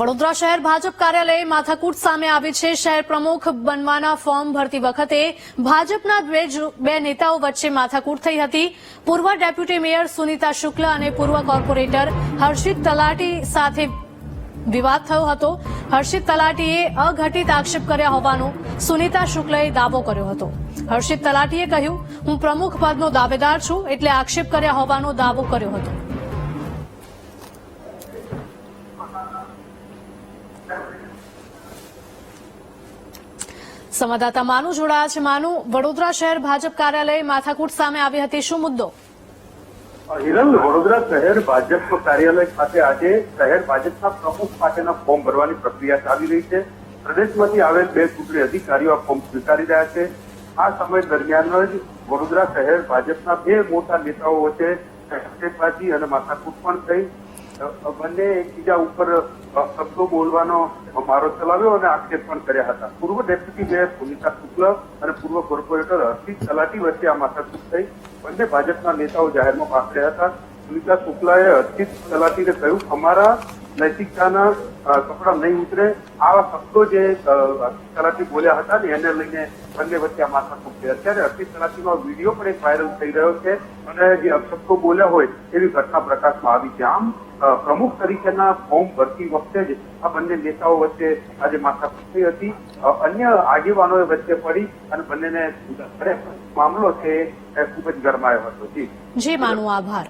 વડોદરા શહેર ભાજપ કાર્યાલય માથાકૂટ સામે આવી છે. શહેર પ્રમુખ બનવાના ફોર્મ ભરતી વખતે ભાજપના બે નેતાઓ વચ્ચે માથાકૂટ થઈ હતી. પૂર્વ ડેપ્યુટી મેયર સુનીતા શુક્લ અને પૂર્વ કોર્પોરેટર હર્ષિત તલાટી સાથે વિવાદ થયો હતો. હર્ષિત તલાટીએ અઘટિત આક્ષેપ કર્યા હોવાનો સુનીતા શુક્લએ દાવો કર્યો હતો. હર્ષિત તલાટીએ કહ્યું, હું પ્રમુખ પદનો દાવેદાર છું એટલે આક્ષેપ કર્યા હોવાનો દાવો કર્યો હતો. સંવાદદાતા માનુ જોડાયા છે. માનુ, વડોદરા શહેર ભાજપ કાર્યાલય માથાકૂટ સામે આવી હતી. શું મુદ્દો? હિરલ, વડોદરા શહેર ભાજપ કાર્યાલય ખાતે આજે શહેર ભાજપના પ્રમુખ માટેના ફોર્મ ભરવાની પ્રક્રિયા ચાલી રહી છે. પ્રદેશમાંથી આવેલ બે ચૂંટણી અધિકારીઓ આ ફોર્મ સ્વીકારી રહ્યા છે. આ સમય દરમિયાન જ વડોદરા શહેર ભાજપના બે મોટા નેતાઓ વચ્ચે અને માથાકૂટ પણ થઈ. બંને એકબીજા ઉપર શબ્દો બોલવાનો મારો ચલાવ્યો અને આક્ષેપ પણ કર્યા હતા. પૂર્વ ડેપ્યુટી મેયર સુનિતા શુક્લ અને પૂર્વ કોર્પોરેટર હર્ષિત તલાટી વચ્ચે આ માથાકૂટ થઈ. બંને ભાજપના નેતાઓ જાહેરમાં પાકડ્યા હતા. સુનિતા શુક્લાએ હર્ષિત તલાટીને કહ્યું, અમારા નૈતિકતાના કપડા નહીં ઉતરે. આવા શબ્દો જે તલાટી બોલ્યા હતા ને, એને લઈને બંને વચ્ચે આ માથાકૂટ થઈ અત્યારે અર્પિત તલાટીનો વીડિયો પણ એક વાયરલ થઈ રહ્યો છે અને જે અપશબ્દો બોલ્યા હોય એવી ઘટના પ્રકાશમાં આવી છે. આમ પ્રમુખ તરીકેના ફોર્મ ભરતી વખતે જ આ બંને નેતાઓ વચ્ચે આજે માથાકૂટ થઈ હતી. અન્ય આગેવાનો વચ્ચે પડી અને બંનેને મામલો છે એ ખૂબ જ ગરમાયો હતો. જી. જી, માનુ આભાર.